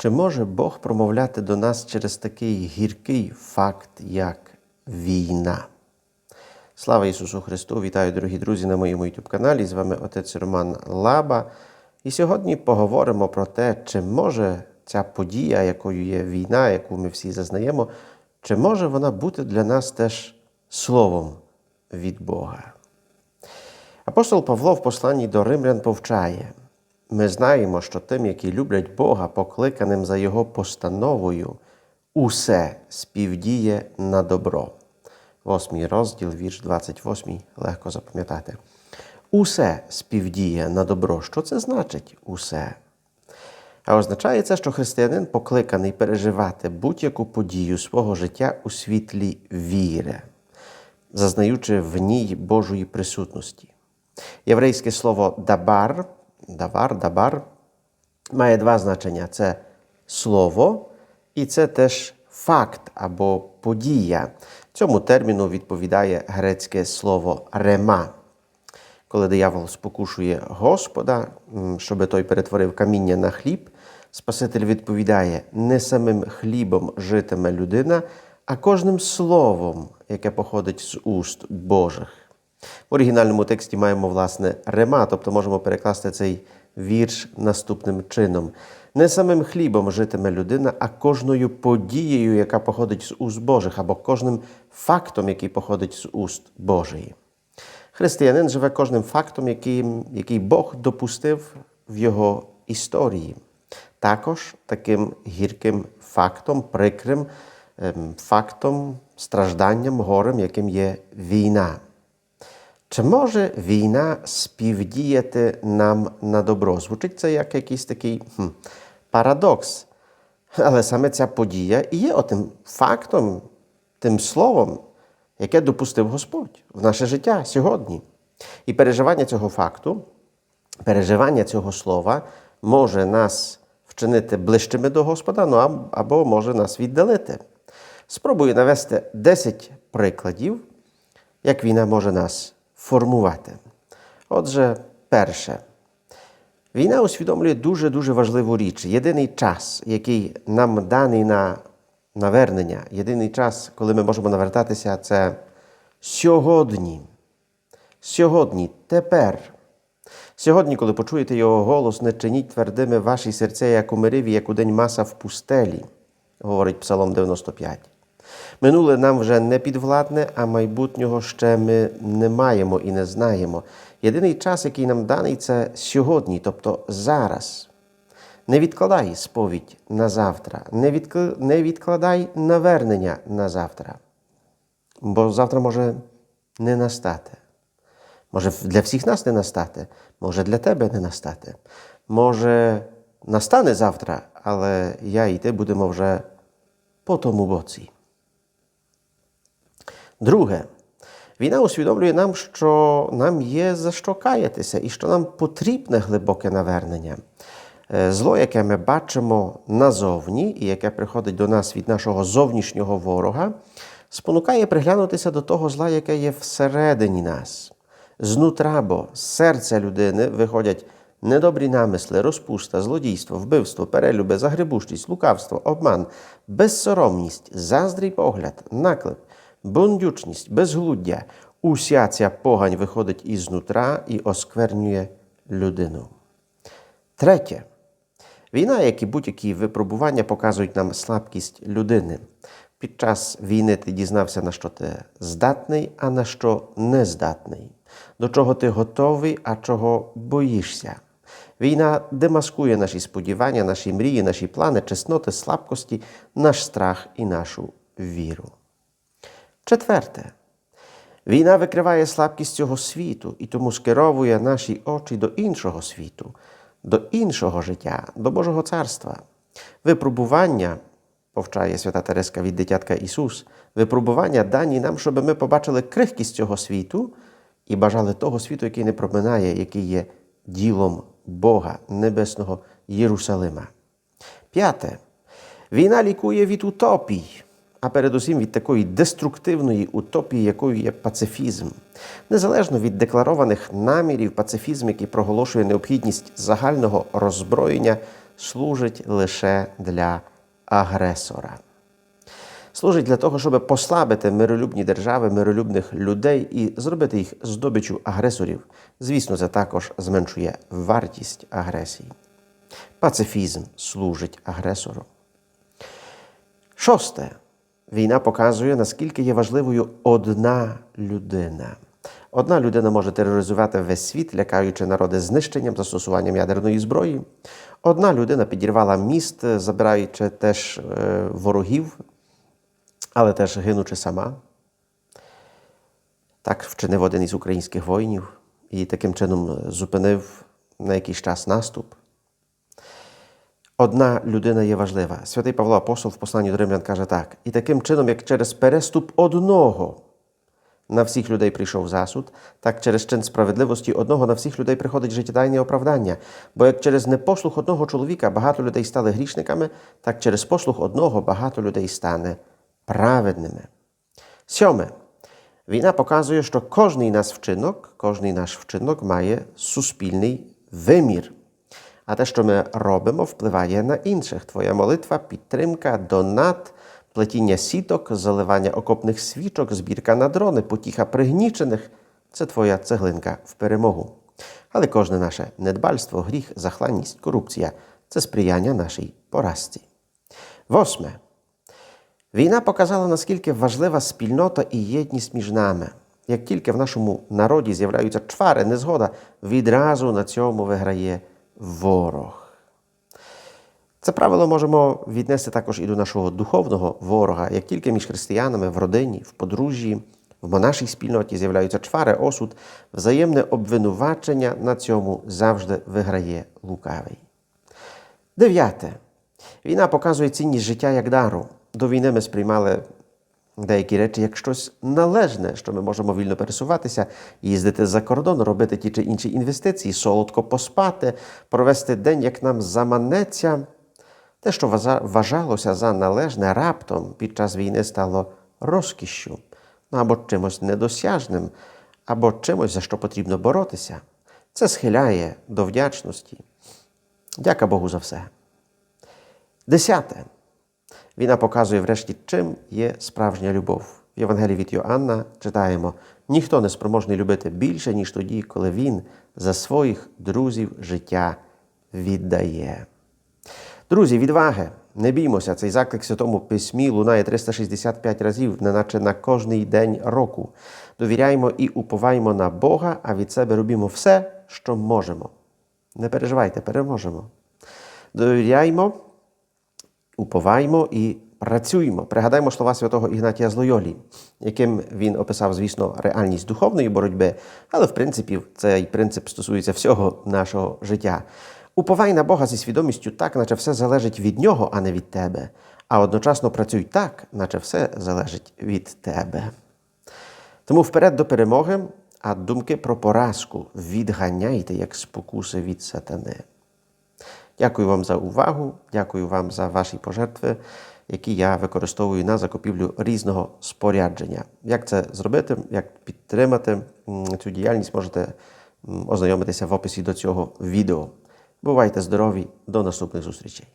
Чи може Бог промовляти до нас через такий гіркий факт, як війна? Слава Ісусу Христу! Вітаю, дорогі друзі, на моєму youtube каналі. З вами отець Роман Лаба. І сьогодні поговоримо про те, чи може ця подія, якою є війна, яку ми всі зазнаємо, чи може вона бути для нас теж словом від Бога. Апостол Павло в посланні до Римлян повчає: ми знаємо, що тим, які люблять Бога, покликаним за Його постановою, усе співдіє на добро. Восьмий розділ, вірш 28, легко запам'ятати. Усе співдіє на добро. Що це значить усе? А означає це, що християнин покликаний переживати будь-яку подію свого життя у світлі віри, зазнаючи в ній Божої присутності. Єврейське слово дабар, давар, дабар має два значення: це слово, і це теж факт або подія. Цьому терміну відповідає грецьке слово рема. Коли диявол спокушує Господа, щоби той перетворив каміння на хліб, Спаситель відповідає: не самим хлібом житиме людина, а кожним словом, яке походить з уст Божих. В оригінальному тексті маємо, власне, рема, тобто можемо перекласти цей вірш наступним чином. Не самим хлібом житиме людина, а кожною подією, яка походить з уст Божих, або кожним фактом, який походить з уст Божої. Християнин живе кожним фактом, який, який Бог допустив в його історії. Також таким гірким фактом, прикрим ем, фактом, стражданням, горем, яким є війна. Чи може війна співдіяти нам на добро? Звучить це як якийсь такий хм, парадокс. Але саме ця подія і є отим фактом, тим словом, яке допустив Господь в наше життя сьогодні. І переживання цього факту, переживання цього слова може нас вчинити ближчими до Господа, ну або може нас віддалити. Спробую навести 10 прикладів, як війна може нас формувати. Отже, перше. Війна усвідомлює дуже-дуже важливу річ. Єдиний час, який нам даний на навернення, єдиний час, коли ми можемо навертатися, це сьогодні. Сьогодні, тепер. Сьогодні, коли почуєте його голос, не чиніть твердими ваші серця, як у мириві, як у день маса в пустелі, говорить Псалом 95. Минуле нам вже не підвладне, а майбутнього ще ми не маємо і не знаємо. Єдиний час, який нам даний, це сьогодні, тобто зараз. Не відкладай сповідь на завтра, не, відк... не відкладай навернення на завтра. Бо завтра може не настати. Може для всіх нас не настати, може для тебе не настати. Може, настане завтра, але я і ти будемо вже по тому боці. Друге, війна усвідомлює нам, що нам є за що каятися і що нам потрібне глибоке навернення. Зло, яке ми бачимо назовні, і яке приходить до нас від нашого зовнішнього ворога, спонукає приглянутися до того зла, яке є всередині нас. Знутра, бо з серця людини виходять недобрі намисли, розпуста, злодійство, вбивство, перелюби, загребущість, лукавство, обман, безсоромність, заздрий погляд, наклеп, бундючність, безглуздя. Уся ця погань виходить ізнутра і осквернює людину. Третє. Війна, як і будь-які випробування, показують нам слабкість людини. Під час війни ти дізнався, на що ти здатний, а на що не здатний, до чого ти готовий, а чого боїшся. Війна демаскує наші сподівання, наші мрії, наші плани, чесноти, слабкості, наш страх і нашу віру. Четверте. Війна викриває слабкість цього світу і тому скеровує наші очі до іншого світу, до іншого життя, до Божого царства. Випробування, повчає свята Тереска від дитятка Ісус, випробування дані нам, щоб ми побачили крихкість цього світу і бажали того світу, який не проминає, який є ділом Бога, Небесного Єрусалима. П'яте. Війна лікує від утопій а передусім від такої деструктивної утопії, якою є пацифізм. Незалежно від декларованих намірів, пацифізм, який проголошує необхідність загального роззброєння, служить лише для агресора. Служить для того, щоб послабити миролюбні держави, миролюбних людей і зробити їх здобичу агресорів. Звісно, це також зменшує вартість агресії. Пацифізм служить агресору. Шосте. Війна показує, наскільки є важливою одна людина. Одна людина може тероризувати весь світ, лякаючи народи знищенням, застосуванням ядерної зброї. Одна людина підірвала міст, забираючи теж е, ворогів, але теж гинучи сама. Так вчинив один із українських воїнів і таким чином зупинив на якийсь час наступ. Одна людина є важлива. Святий Павло Апостол в посланні до Римлян каже так: і таким чином, як через переступ одного на всіх людей прийшов засуд, так через чин справедливості одного на всіх людей приходить життєдайне оправдання. Бо як через непослух одного чоловіка багато людей стали грішниками, так через послух одного багато людей стане праведними. Сьоме. Війна показує, що кожний наш вчинок, кожний наш вчинок має суспільний вимір. А те, що ми робимо, впливає на інших. Твоя молитва, підтримка, донат, плетіння сіток, заливання окопних свічок, збірка на дрони, потіха пригнічених це твоя цеглинка в перемогу. Але кожне наше недбальство, гріх, захланність, корупція це сприяння нашій поразці. Восьме. Війна показала, наскільки важлива спільнота і єдність між нами. Як тільки в нашому народі з'являються чвари, незгода, відразу на цьому виграє ворог. Це правило можемо віднести також і до нашого духовного ворога. Як тільки між християнами в родині, в подружжі, в монашій спільноті з'являються чвари, осуд, взаємне обвинувачення на цьому завжди виграє лукавий. Дев'яте. Війна показує цінність життя як дару. До війни ми сприймали деякі речі як щось належне, що ми можемо вільно пересуватися, їздити за кордон, робити ті чи інші інвестиції, солодко поспати, провести день, як нам заманеться. Те, що вважалося за належне, раптом під час війни стало розкішшю, ну, або чимось недосяжним, або чимось, за що потрібно боротися. Це схиляє до вдячності. Дяка Богу за все. Десяте. Війна показує, врешті, чим є справжня любов. В Євангелії від Йоанна читаємо: ніхто не спроможний любити більше, ніж тоді, коли він за своїх друзів життя віддає. Друзі, відваги! Не біймося, цей заклик Святому Письмі лунає 365 разів, неначе на кожний день року. Довіряємо і уповаємо на Бога, а від себе робимо все, що можемо. Не переживайте, переможемо. Довіряємо уповаймо і працюємо. Пригадаймо слова святого Ігнатія з Лойолі, яким він описав, звісно, реальність духовної боротьби, але в принципі цей принцип стосується всього нашого життя. Уповай на Бога зі свідомістю так, наче все залежить від нього, а не від тебе. А одночасно працюй так, наче все залежить від тебе. Тому вперед до перемоги, а думки про поразку відганяйте як спокуси від сатани. Дякую вам за увагу, дякую вам за ваші пожертви, які я використовую на закупівлю різного спорядження. Як це зробити, як підтримати цю діяльність, можете ознайомитися в описі до цього відео. Бувайте здорові, до наступних зустрічей!